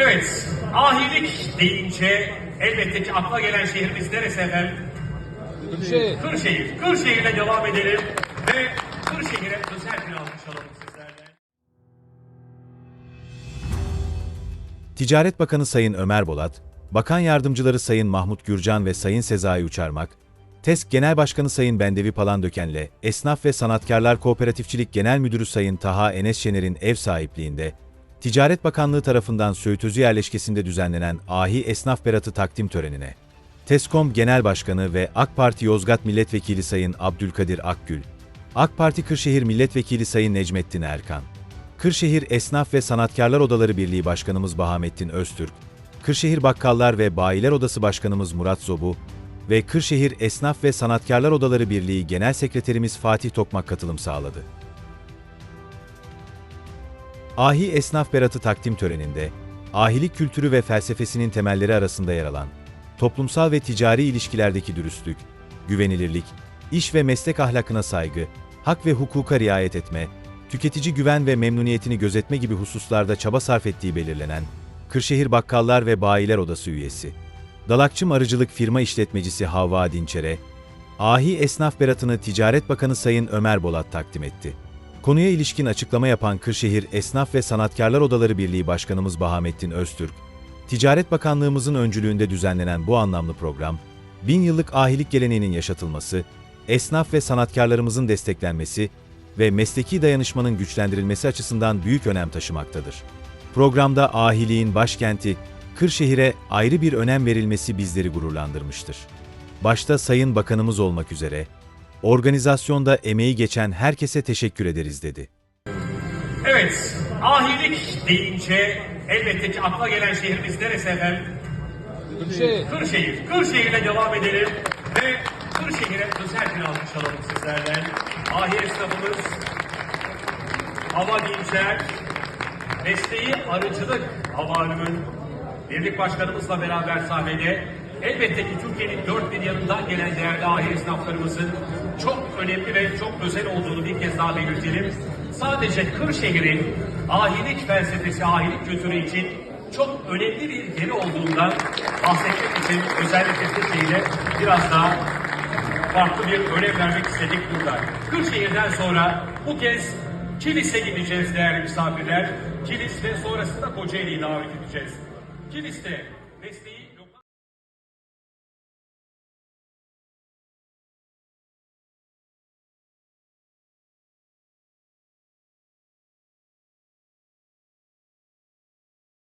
Evet, ahilik deyince elbette ki akla gelen şehrimiz neresi efendim? Şey, Kırşehir. Kırşehir'le devam edelim ve Kırşehir'e özel bir alkış alalım sizlerden. Ticaret Bakanı Sayın Ömer Bolat, Bakan Yardımcıları Sayın Mahmut Gürcan ve Sayın Sezai Uçarmak, TESK Genel Başkanı Sayın Bendevi Palandöken'le Esnaf ve Sanatkarlar Kooperatifçilik Genel Müdürü Sayın Taha Enes Şener'in ev sahipliğinde, Ticaret Bakanlığı tarafından Söğütözü yerleşkesinde düzenlenen Ahi Esnaf Beratı takdim törenine, TESKOM Genel Başkanı ve AK Parti Yozgat Milletvekili Sayın Abdülkadir Akgül, AK Parti Kırşehir Milletvekili Sayın Necmettin Erkan, Kırşehir Esnaf ve Sanatkarlar Odaları Birliği Başkanımız Bahamettin Öztürk, Kırşehir Bakkallar ve Bayiler Odası Başkanımız Murat Zobu ve Kırşehir Esnaf ve Sanatkarlar Odaları Birliği Genel Sekreterimiz Fatih Tokmak katılım sağladı. Ahi Esnaf Beratı takdim töreninde, ahilik kültürü ve felsefesinin temelleri arasında yer alan, toplumsal ve ticari ilişkilerdeki dürüstlük, güvenilirlik, iş ve meslek ahlakına saygı, hak ve hukuka riayet etme, tüketici güven ve memnuniyetini gözetme gibi hususlarda çaba sarf ettiği belirlenen, Kırşehir Bakkallar ve Bayiler Odası üyesi, Dalakçım Arıcılık Firma İşletmecisi Havva Dinçer'e, Ahi Esnaf Beratını Ticaret Bakanı Sayın Ömer Bolat takdim etti. Konuya ilişkin açıklama yapan Kırşehir Esnaf ve Sanatkarlar Odaları Birliği Başkanımız Bahamettin Öztürk, Ticaret Bakanlığımızın öncülüğünde düzenlenen bu anlamlı program, bin yıllık ahilik geleneğinin yaşatılması, esnaf ve sanatkarlarımızın desteklenmesi ve mesleki dayanışmanın güçlendirilmesi açısından büyük önem taşımaktadır. Programda ahiliğin başkenti Kırşehir'e ayrı bir önem verilmesi bizleri gururlandırmıştır. Başta Sayın Bakanımız olmak üzere, organizasyonda emeği geçen herkese teşekkür ederiz dedi. Evet, ahilik deyince elbette ki akla gelen şehrimiz neresi efendim? şey, Kırşehir. Kırşehir'le devam edelim ve Kırşehir'e özel bir alkış alalım sizlerden. Ahi esnafımız Hava Dinçer, mesleği arıcılık havalümün birlik başkanımızla beraber sahnede elbette ki Türkiye'nin dört bir yanından gelen değerli ahi esnaflarımızın çok önemli ve çok özel olduğunu bir kez daha belirtelim. Sadece Kırşehir'in ahilik felsefesi, ahilik kültürü için çok önemli bir yeri olduğundan bahsetmek için özellikle Türkiye'yle biraz daha farklı bir önem vermek istedik burada. Kırşehir'den sonra bu kez Kilis'e gideceğiz değerli misafirler. Kilis ve sonrasında Kocaeli'yi davet edeceğiz. Kilis'te mesleği